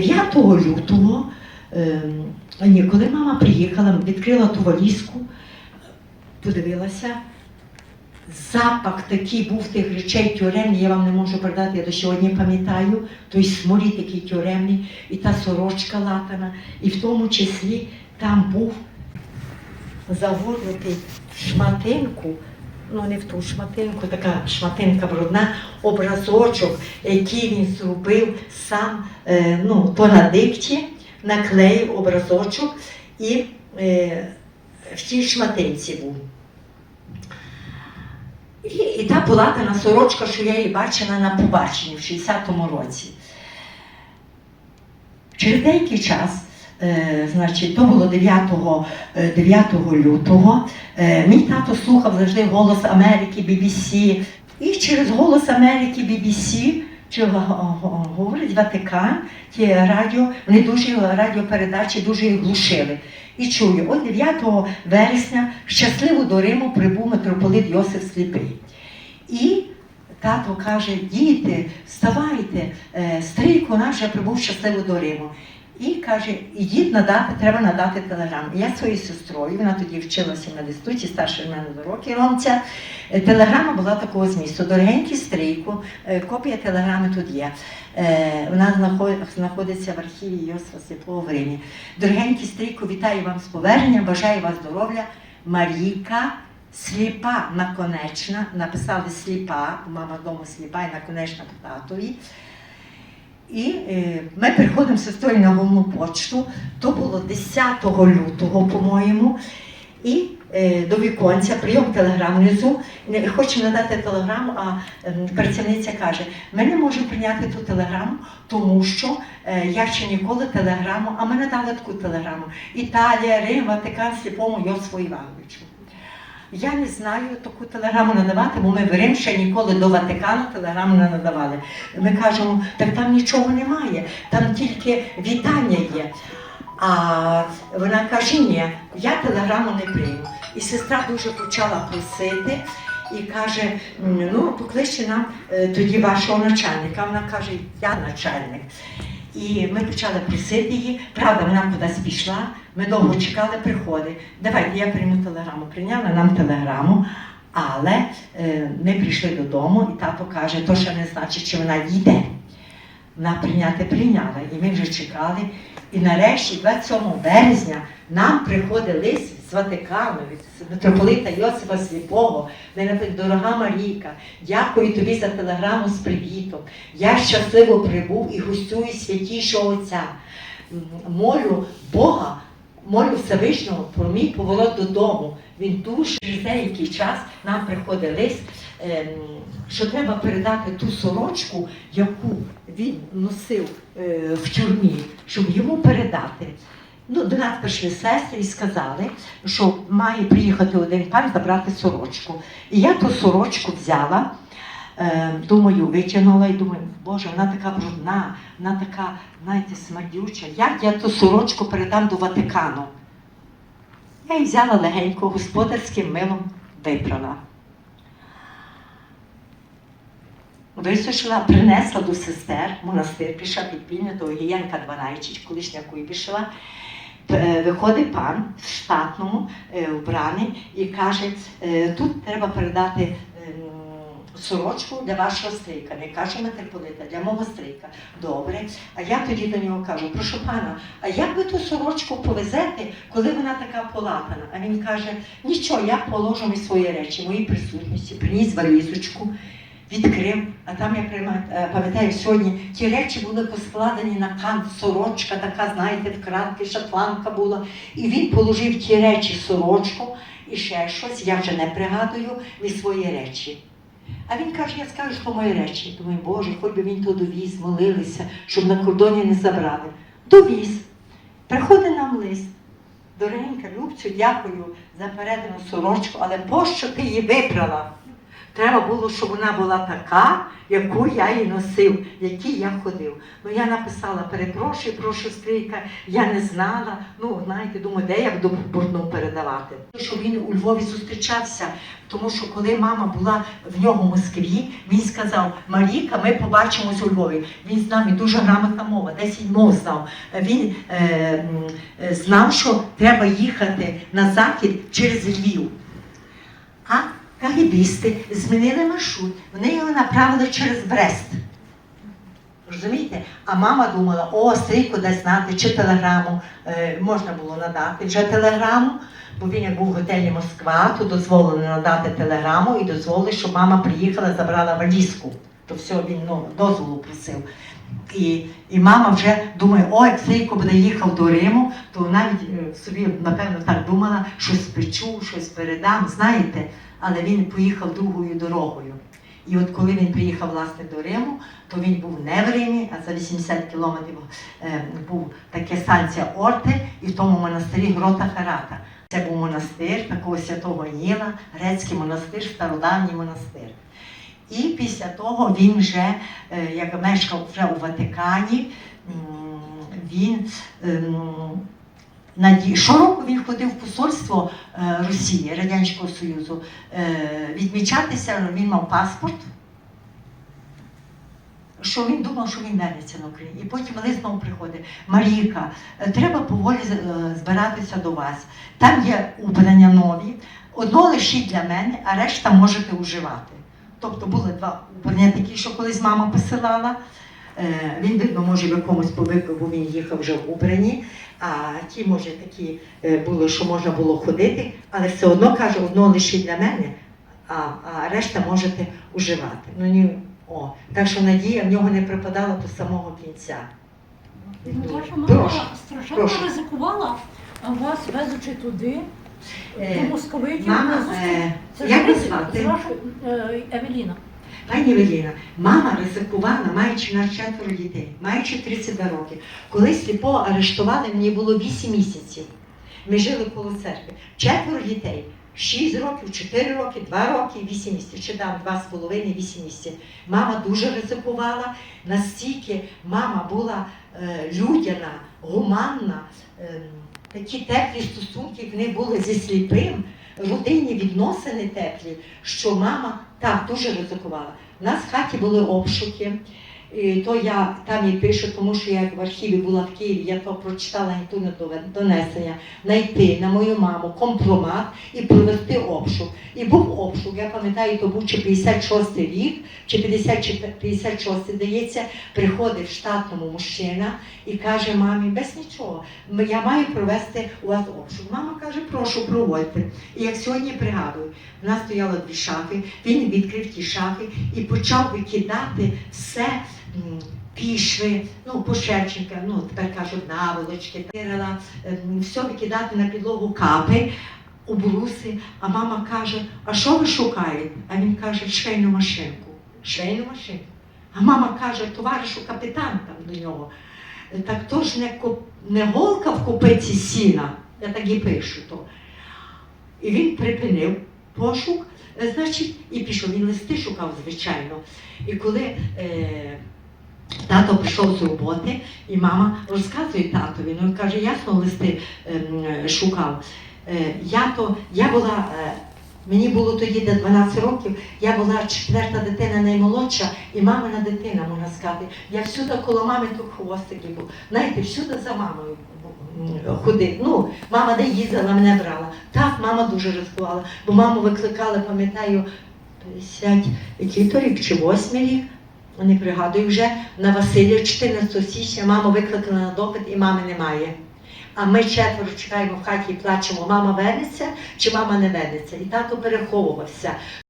9 лютого, е, ні, коли мама приїхала, відкрила ту валізку, подивилася. Запах такий був тих речей тюремний, я вам не можу передати, я до сьогодні пам'ятаю, той сморід такий тюремний, і та сорочка латана, і в тому числі там був загорнутий шматинку, ну не в ту шматинку, така шматинка брудна, образочок, який він зробив сам, е, ну, то на дикті, наклеїв образочок і е, в тій шматинці був. І, і та полатана сорочка, що я її бачила на побаченні в 60-му році. Через деякий час, значить, то було 9, е, 9 лютого, е, мій тато слухав завжди голос Америки, BBC. І через голос Америки, BBC, чи говорить Ватикан, ті радіо, вони дуже радіопередачі дуже їх глушили. І чую, от 9 вересня щасливо до Риму прибув митрополит Йосиф Сліпий. І тато каже: діти, вставайте, е, стрійко наш вже прибув щасливо до Риму. І каже, ідіть надати, треба надати телеграму. Я своєю сестрою, вона тоді вчилася на інституті, старша від мене до роки ромця. Е, Телеграма була такого змісту. Дорогенький стрійку, е, копія телеграми тут є. Е, Вона знаходиться в архіві Йосифа Сліпого в Римі. Дорогенький стрійку, вітаю вас з поверненням, бажаю вас здоров'я. Марійка сліпа наконечна, написали сліпа, мама вдома сліпа і наконечна по татові. І е, ми приходимо з сестрою на головну почту. То було 10 лютого, по-моєму. І е, до віконця прийом телеграм внизу. Не Хочемо надати телеграму, а ем, працівниця каже: ми не можемо прийняти ту телеграму, тому що е, я ще ніколи телеграму, а ми надали таку телеграму. Італія, Рим, Ватикан, сліпому Йосифу Івановичу. Я не знаю таку телеграму надавати, бо ми в Рим ще ніколи до Ватикану телеграму не надавали. Ми кажемо, так там нічого немає, там тільки вітання є. А вона каже, ні, я телеграму не прийму. І сестра дуже почала просити і каже: ну, покличте нам е, тоді вашого начальника. Вона каже, я начальник. І ми почали просити її. Правда, вона кудись пішла. Ми довго чекали, приходи. Давайте я прийму телеграму. Прийняла нам телеграму, але е, ми прийшли додому, і тато каже, то ще не значить, чи вона йде. Вона прийняти прийняла, і ми вже чекали. І нарешті, 27 березня, нам приходить лист з Ватикану від митрополита Йосифа Сліпого, де написано, дорога Марійка, дякую тобі за телеграму з привітом. Я щасливо прибув і гостюю святішого Отця. Молю Бога, молю Всевишнього про мій поворот додому. Він дуже деякий час нам приходить лист, ем, що треба передати ту сорочку, яку він носив е, в тюрмі, щоб йому передати. Ну, до нас прийшли сестри і сказали, що має приїхати один пан забрати сорочку. І я ту сорочку взяла, е, думаю, витягнула і думаю, Боже, вона така брудна, вона така, знаєте, смердюча. Як я ту сорочку передам до Ватикану? Я її взяла легенько, господарським милом випрала. Висушила, принесла до сестер, монастир пішла підпільно до Гієнка Дванайчич, колишня Куйбішева. Е, Виходить пан в штатному е, вбраний і каже, е, тут треба передати ем, сорочку для вашого стрійка. Не каже митрополита, для мого стрійка. Добре. А я тоді до нього кажу, прошу пана, а як ви ту сорочку повезете, коли вона така полатана? А він каже, нічого, я положу мої свої речі, в моїй присутності, приніс валізочку. Відкрив, а там я е, пам'ятаю сьогодні, ті речі були поскладені на кант, сорочка така, знаєте, вкратки, шафланка була. І він положив ті речі, сорочку і ще щось, я вже не пригадую, від свої речі. А він каже, я скажу, що мої речі. Думаю, Боже, хоч би він то довіз, молилися, щоб на кордоні не забрали. Довіз. Приходить нам лист. Дорогенька Любцю, дякую за передану сорочку, але пощо ти її випрала? Треба було, щоб вона була така, яку я її носив, якій я ходив. Ну я написала, перепрошую, прошу стрійка, я не знала. Ну, знаєте, думаю, де я буду бурну передавати. Щоб він у Львові зустрічався, тому що коли мама була в нього в Москві, він сказав: Маріка, ми побачимось у Львові. Він з нами дуже грамотна мова, 10 мов знав. Він е, е, знав, що треба їхати на захід через Львів. Кагібісти змінили маршрут. Вони його направили через Брест. Розумієте? А мама думала, о, стрійко дасть знати, чи телеграму е, можна було надати вже телеграму, бо він як був в готелі Москва, то дозволили надати телеграму і дозволили, щоб мама приїхала, забрала валізку. То все він ну, дозволу просив. І, і мама вже думає, о, як Стрійко буде їхав до Риму, то навіть е, собі, напевно, так думала, щось печу, щось передам, знаєте, але він поїхав другою дорогою. І от коли він приїхав власне до Риму, то він був не в Римі, а за 80 кілометрів е, був таке станція Орте, і в тому монастирі Грота Ферата. Це був монастир такого святого Ніла, грецький монастир, стародавній монастир. І після того він вже, е, як мешкав вже у Ватикані, він ем, наді- щороку він ходив в посольство е, Росії, Радянського Союзу, е, відмічатися, він мав паспорт. Що він думав, що він вернеться на Україну. І потім лист знову приходить. Марійка, е, треба поволі збиратися до вас. Там є убрання нові. Одно лишіть для мене, а решта можете уживати. Тобто були два убрання такі, що колись мама посилала. Е, Він, видно, може в якомусь повику, бо він їхав вже в убранні, а ті, може, такі е, були, що можна було ходити, але все одно каже, одно лише для мене, а, а решта можете уживати. Ну, ні, о, так що надія в нього не припадала до самого кінця. Ну, Ваша Прошу. мама страшенно прошу. ризикувала, а вас везучи туди, Е, до московитів. Мама, Це як звати? е, Евеліна. Пані Веліна, мама ризикувала, маючи на четверо дітей, маючи 32 роки. Коли сліпого арештували, мені було 8 місяців. Ми жили коло церкви. Четверо дітей. 6 років, 4 роки, 2 роки, 8 місяців. Чи там 2,5, 8 місяців. Мама дуже ризикувала. Настільки мама була е, людяна, гуманна, е, такі теплі стосунки в них були зі сліпим, родинні відносини теплі, що мама так дуже ризикувала. У нас в хаті були обшуки. І то я там і пишу, тому що я в архіві була в Києві, я то прочитала інтуне донесення, знайти на мою маму компромат і провести обшук. І був обшук, я пам'ятаю, то був чи 56 рік, чи 50, чи 56, здається, приходить в штатному мужчина і каже мамі, без нічого, я маю провести у вас обшук. Мама каже, прошу, проводьте. І як сьогодні пригадую, в нас стояло дві шафи, він відкрив ті шафи і почав викидати все. Пішви, ну, пошерченка, ну тепер кажуть наволочки, тирала, ем, все викидати на підлогу капи, обруси. А мама каже: А що ви шукаєте? А він каже, швейну машинку. Швейну машинку. А мама каже, товаришу капітан там до нього. «Е, Так то ж не, коп- не голка в купиці сіна, я так і пишу то. І він припинив пошук, е, значить, і пішов. Він листи шукав, звичайно. І коли е, тато прийшов з роботи, і мама розказує татові, ну він каже, ясно, листи ем, е, шукав. Е, я, то, я була, е, мені було тоді де 12 років, я була четверта дитина наймолодша, і мамина дитина, можна сказати. Я всюди коло мами то хвостики був. Знаєте, всюди за мамою ходив. Ну, мама де їздила, мене брала. Так, мама дуже ризикувала, бо маму викликали, пам'ятаю, 50, який то рік чи 8 рік. Не пригадую вже на Василя 14 січня мама викликала на допит і мами немає. А ми четверо чекаємо в хаті і плачемо, мама вернеться чи мама не вернеться. І тато переховувався.